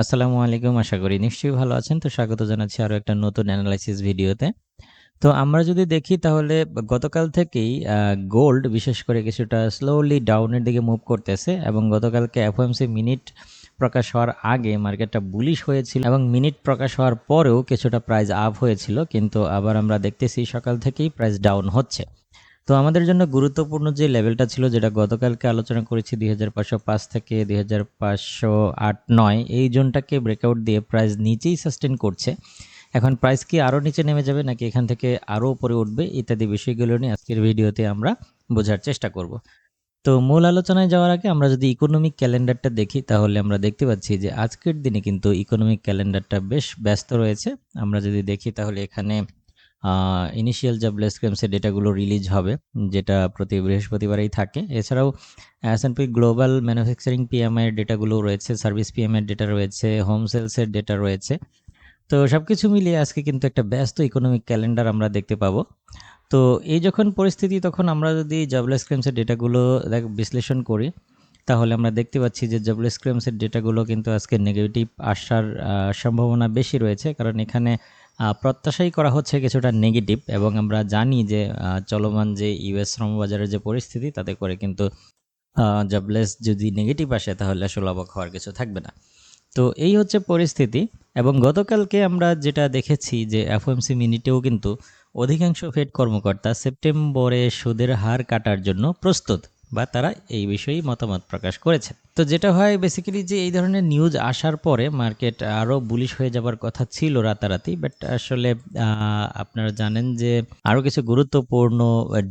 আসসালামু আলাইকুম, আশা করি নিশ্চয়ই ভালো আছেন। তো স্বাগত জানাচ্ছি আরও একটা নতুন অ্যানালাইসিস ভিডিওতে তো আমরা যদি দেখি তাহলে গতকাল থেকেই গোল্ড বিশেষ করে কিছুটা স্লোলি ডাউনের দিকে মুভ করতেছে এবং গতকালকে এফওএমসি মিনিট প্রকাশ হওয়ার আগে মার্কেটটা বুলিশ হয়েছিল এবং মিনিট প্রকাশ হওয়ার পরেও কিছুটা প্রাইস আপ হয়েছিল। কিন্তু আবার আমরা দেখতেছি সকাল থেকেই প্রাইস ডাউন হচ্ছে। তো আমাদের জন্য গুরুত্বপূর্ণ যে লেভেলটা ছিল, যেটা গতকালকে আলোচনা করেছি দুই হাজার পাঁচশো পাঁচ থেকে দুই হাজার পাঁচশো আট নয়, এই জোনটাকে ব্রেকআউট দিয়ে প্রাইস নিচেই সাস্টেন করছে। এখন প্রাইস কি আরও নিচে নেমে যাবে, নাকি এখান থেকে আরও উপরে উঠবে, ইত্যাদি বিষয়গুলো নিয়ে আজকের ভিডিওতে আমরা বোঝার চেষ্টা করব। তো মূল আলোচনায় যাওয়ার আগে আমরা যদি ইকোনমিক ক্যালেন্ডারটা দেখি, তাহলে আমরা দেখতে পাচ্ছি যে আজকের দিনে কিন্তু ইকোনমিক ক্যালেন্ডারটা বেশ ব্যস্ত রয়েছে। আমরা যদি দেখি, তাহলে এখানে ইনিশিয়াল জবলেস ক্লেমসের ডেটাগুলো রিলিজ হবে, যেটা প্রতি বৃহস্পতিবারেই থাকে। এছাড়াও S N P global manufacturing পিএমআইয়ের ডেটাগুলো রয়েছে সার্ভিস পিএমআইয়ের ডেটা রয়েছে হোম সেলসের ডেটা রয়েছে। তো সব কিছু মিলিয়ে আজকে কিন্তু একটা ব্যস্ত ইকোনমিক ক্যালেন্ডার আমরা দেখতে পাবো। তো এই যখন পরিস্থিতি, তখন আমরা যদি জবলেস ক্লেমসের ডেটাগুলো দেখ, বিশ্লেষণ করি, তাহলে আমরা দেখতে পাচ্ছি যে জবলেস ক্লেমসের ডেটাগুলো কিন্তু আজকে নেগেটিভ আসার সম্ভাবনা বেশি রয়েছে। কারণ এখানে প্রত্যাশাই করা হচ্ছে কিছুটা নেগেটিভ এবং আমরা জানি যে চলমান যে ইউএস শ্রমবাজারের যে পরিস্থিতি, তাতে করে কিন্তু জবলেস যদি নেগেটিভ আসে, তাহলে আসলে অবাক হওয়ার কিছু থাকবে না। তো এই হচ্ছে পরিস্থিতি এবং গতকালকে আমরা যেটা দেখেছি যে এফওএমসি মিনিটেও কিন্তু অধিকাংশ ফেড কর্মকর্তা সেপ্টেম্বরে সুদের হার কাটার জন্য প্রস্তুত বা তারা এই বিষয়েই মতামত প্রকাশ করেছে তো যেটা হয় বেসিক্যালি যে এই ধরনের নিউজ আসার পরে মার্কেট আরও বুলিশ হয়ে যাবার কথা ছিল রাতারাতি বাট আসলে আপনারা জানেন যে আরও কিছু গুরুত্বপূর্ণ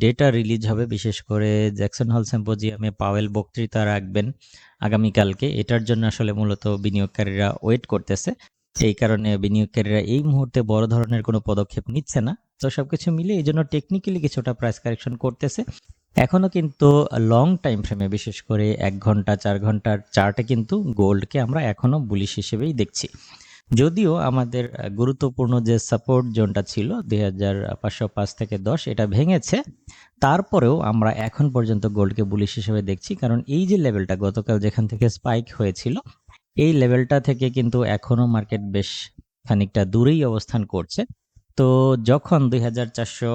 ডেটা রিলিজ হবে। বিশেষ করে জ্যাকসন হল সিম্পোজিয়ামে পাওয়েল বক্তৃতা রাখবেন আগামীকালকে। এটার জন্য আসলে মূলত বিনিয়োগকারীরা ওয়েট করতেছে। এই কারণে বিনিয়োগকারীরা এই মুহূর্তে বড় ধরনের কোনো পদক্ষেপ নিচ্ছে না। তো সবকিছু মিলে এই জন্য টেকনিক্যালি কিছুটা প্রাইস কারেকশন করতেছে। এখনও কিন্তু লং টাইম ফ্রেমে বিশেষ করে এক ঘণ্টা, চার ঘণ্টার চার্টে কিন্তু গোল্ডকে আমরা এখনও বুলিশ হিসেবেই দেখছি। যদিও আমাদের গুরুত্বপূর্ণ যে সাপোর্ট জোনটা ছিল, দুই হাজার পাঁচশো পাঁচ থেকে দশ, এটা ভেঙেছে। তারপরেও আমরা এখন পর্যন্ত গোল্ডকে বুলিশ হিসেবে দেখছি, কারণ এই যে লেভেলটা গতকাল যেখান থেকে স্পাইক হয়েছিল, এই লেভেলটা থেকে কিন্তু এখনও মার্কেট বেশ খানিকটা দূরেই অবস্থান করছে। তো যখন দুই হাজার চারশো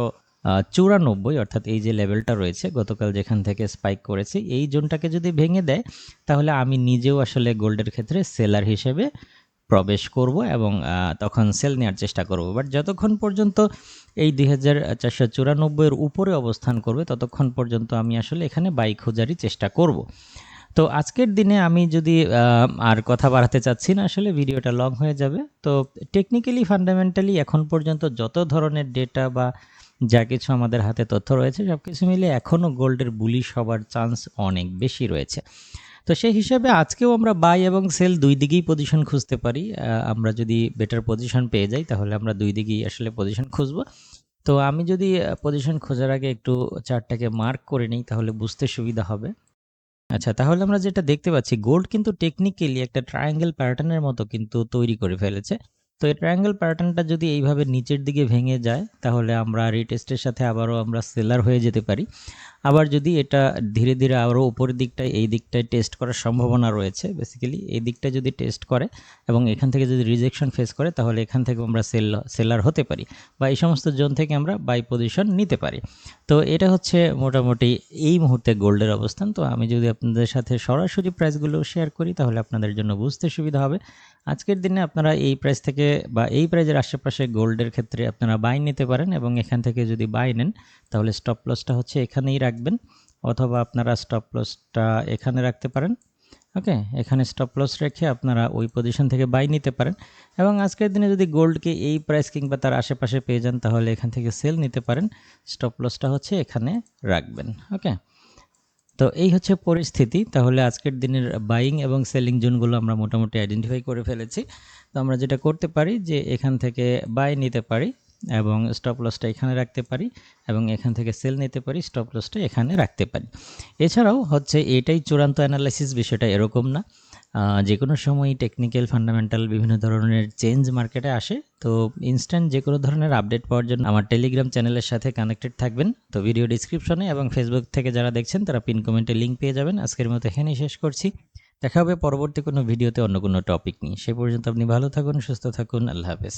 চুরানব্বই, অর্থাৎ এই যে লেভেলটা রয়েছে, গতকাল যেখান থেকে স্পাইক করেছে, এই জোনটাকে যদি ভেঙে দেয়, তাহলে আমি নিজেও আসলে গোল্ডের ক্ষেত্রে সেলার হিসেবে প্রবেশ করব এবং তখন সেল নেওয়ার চেষ্টা করব। বাট যতক্ষণ পর্যন্ত এই দুই হাজার চারশো চুরানব্বইয়ের উপরে অবস্থান করবে, ততক্ষণ পর্যন্ত আমি আসলে এখানে বাইক খোঁজারই চেষ্টা করব। তো আজকের দিনে আমি যদি আর কথা বাড়াতে চাচ্ছি না, আসলে ভিডিওটা লং হয়ে যাবে। তো টেকনিক্যালি ফান্ডামেন্টালি এখন পর্যন্ত যত ধরনের ডেটা বা যা কিছু আমাদের হাতে তথ্য রয়েছে সব কিছু মিলে এখনও গোল্ডের বুলিশ হবার চান্স অনেক বেশি রয়েছে। তো সেই হিসাবে আজকেও আমরা বাই এবং সেল দুই দিকেই পজিশন খুঁজতে পারি। আমরা যদি বেটার পজিশন পেয়ে যাই, তাহলে আমরা দুই দিকেই আসলে পজিশন খুঁজবো। তো আমি যদি পজিশন খোঁজার আগে একটু চারটাকে মার্ক করে নিই, তাহলে বুঝতে সুবিধা হবে। আচ্ছা তাহলে আমরা যেটা দেখতে পাচ্ছি গোল্ড কিন্তু টেকনিক্যালি একটা ট্রায়াঙ্গেল প্যাটার্নের মতো কিন্তু তৈরি করে ফেলেছে। তো এই ট্রায়াঙ্গেল প্যাটার্নটা যদি এইভাবে নিচের দিকে ভেঙে যায়, তাহলে আমরা রিটেস্টের সাথে আবারও আমরা সেলার হয়ে যেতে পারি। আবার যদি এটা ধীরে ধীরে আরও উপরের দিকটায়, এই দিকটায় টেস্ট করার সম্ভাবনা রয়েছে বেসিক্যালি এই দিকটা যদি টেস্ট করে এবং এখান থেকে যদি রিজেকশন ফেস করে, তাহলে এখান থেকে আমরা সেল সেলার হতে পারি বা এই সমস্ত জোন থেকে আমরা বাই পজিশন নিতে পারি। তো এটা হচ্ছে মোটামুটি এই মুহূর্তে গোল্ডের অবস্থান। তো আমি যদি আপনাদের সাথে সরাসরি প্রাইসগুলো শেয়ার করি, তাহলে আপনাদের জন্য বুঝতে সুবিধা হবে। আজকের দিনে আপনারা এই প্রাইস থেকে বা এই প্রাইজের আশেপাশে গোল্ডের ক্ষেত্রে আপনারা বাই নিতে পারেন এবং এখান থেকে যদি বাই নেন, তাহলে স্টপ লসটা হচ্ছে এখানেই রাখবেন অথবা আপনারা স্টপ লসটা এখানে রাখতে পারেন। ওকে এখানে স্টপ লস রেখে আপনারা ওই পজিশন থেকে বাই নিতে পারেন এবং আজকের দিনে যদি গোল্ডকে এই প্রাইস কিংবা তার আশেপাশে পেয়ে যান, তাহলে এখান থেকে সেল নিতে পারেন। স্টপ লসটা হচ্ছে এখানে রাখবেন। ওকে তো এই হচ্ছে পরিস্থিতি। তাহলে আজকের দিনের বাইং এবং সেলিং জোনগুলো আমরা মোটামুটি আইডেন্টিফাই করে ফেলেছি। তো আমরা যেটা করতে পারি যে এখান থেকে বাই নিতে পারি এবং স্টপ লসটা এখানে রাখতে পারি এবং এখান থেকে সেল নিতে পারি স্টপ লসটা এখানে রাখতে পারি। এছাড়াও হচ্ছে এটাই চূড়ান্ত অ্যানালাইসিস বিষয়টা এরকম না। যে কোনো সময় টেকনিক্যাল ফান্ডামেন্টাল বিভিন্ন ধরনের চেঞ্জ মার্কেটে আসে, তো ইনস্ট্যান্ট যে কোনো ধরনের আপডেট পাওয়ার জন্য আমার টেলিগ্রাম চ্যানেলের সাথে কানেক্টেড থাকবেন। তো ভিডিও ডিসক্রিপশনে এবং ফেসবুক থেকে যারা দেখছেন, তারা পিন কমেন্টে লিঙ্ক পেয়ে যাবেন। আজকের মতো এখানেই শেষ করছি। দেখা হবে পরবর্তী কোনো ভিডিওতে অন্য কোনো টপিক নিয়ে। সে পর্যন্ত আপনি ভালো থাকুন, সুস্থ থাকুন, আল্লাহ হাফেজ।